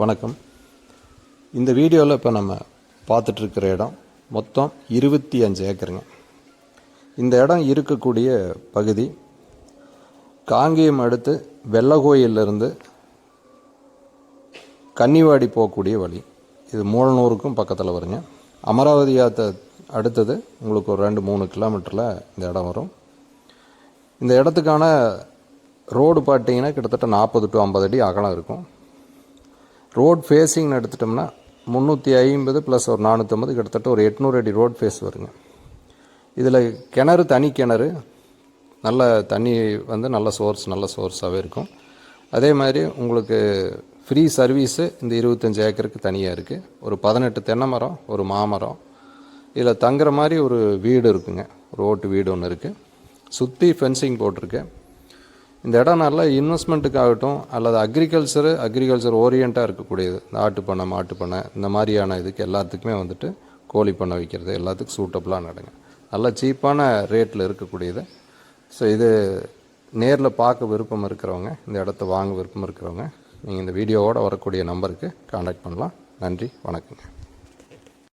வணக்கம். இந்த வீடியோவில் இப்போ நம்ம பார்த்துட்ருக்கிற இடம் மொத்தம் இருபத்தி அஞ்சு ஏக்கருங்க. இந்த இடம் இருக்கக்கூடிய பகுதி காங்கேயம் அடுத்து வெள்ளகோயிலிருந்து கன்னிவாடி போகக்கூடிய வழி. இது மூலனூருக்கும் பக்கத்தில் வருங்க. அமராவதி ஆற்ற அடுத்தது உங்களுக்கு ஒரு ரெண்டு மூணு கிலோமீட்டரில் இந்த இடம் வரும். இந்த இடத்துக்கான ரோடு பார்த்தீங்கன்னா கிட்டத்தட்ட நாற்பது டு ஐம்பது அடி அகலம் இருக்கும். ரோட் ஃபேஸிங்னு எடுத்துட்டோம்னா முந்நூற்றி ஐம்பது ப்ளஸ் ஒரு நானூற்றம்பது கிட்டத்தட்ட ஒரு எட்நூறு அடி ரோட் ஃபேஸ் வருங்க. இதில் கிணறு தனி கிணறு. நல்ல தண்ணி வந்து நல்ல சோர்ஸ் நல்ல சோர்ஸாகவே இருக்கும். அதே மாதிரி உங்களுக்கு ஃப்ரீ சர்வீஸு இந்த இருபத்தஞ்சி ஏக்கருக்கு தனியாக இருக்குது ஒரு பதினெட்டு தென்னை மரம் ஒரு மாமரம். இதில் தங்குற மாதிரி ஒரு வீடு இருக்குங்க. ரோட்டு வீடு ஒன்று இருக்குது சுற்றி ஃபென்சிங் போட்டிருக்கேன் இந்த இடம் நல்லா இன்வெஸ்ட்மெண்ட்டுக்காகட்டும் அல்லது அக்ரிகல்ச்சரு அக்ரிகல்ச்சர் ஓரியண்ட்டாக இருக்கக்கூடியது. இந்த ஆட்டுப்பண்ணை மாட்டுப்பண்ணை இந்த மாதிரியான இதுக்கு எல்லாத்துக்குமே வந்துட்டு கோழி பண்ணை வைக்கிறது எல்லாத்துக்கும் சூட்டபுளாக நடங்க நல்லா சீப்பான ரேட்டில் இருக்கக்கூடியது. ஸோ இது நேரில் பார்க்க விருப்பம் இருக்கிறவங்க இந்த இடத்த வாங்க விருப்பம் இருக்கிறவங்க நீங்கள் இந்த வீடியோவோட வரக்கூடிய நம்பருக்கு காண்டாக்ட் பண்ணலாம். நன்றி வணக்கங்க.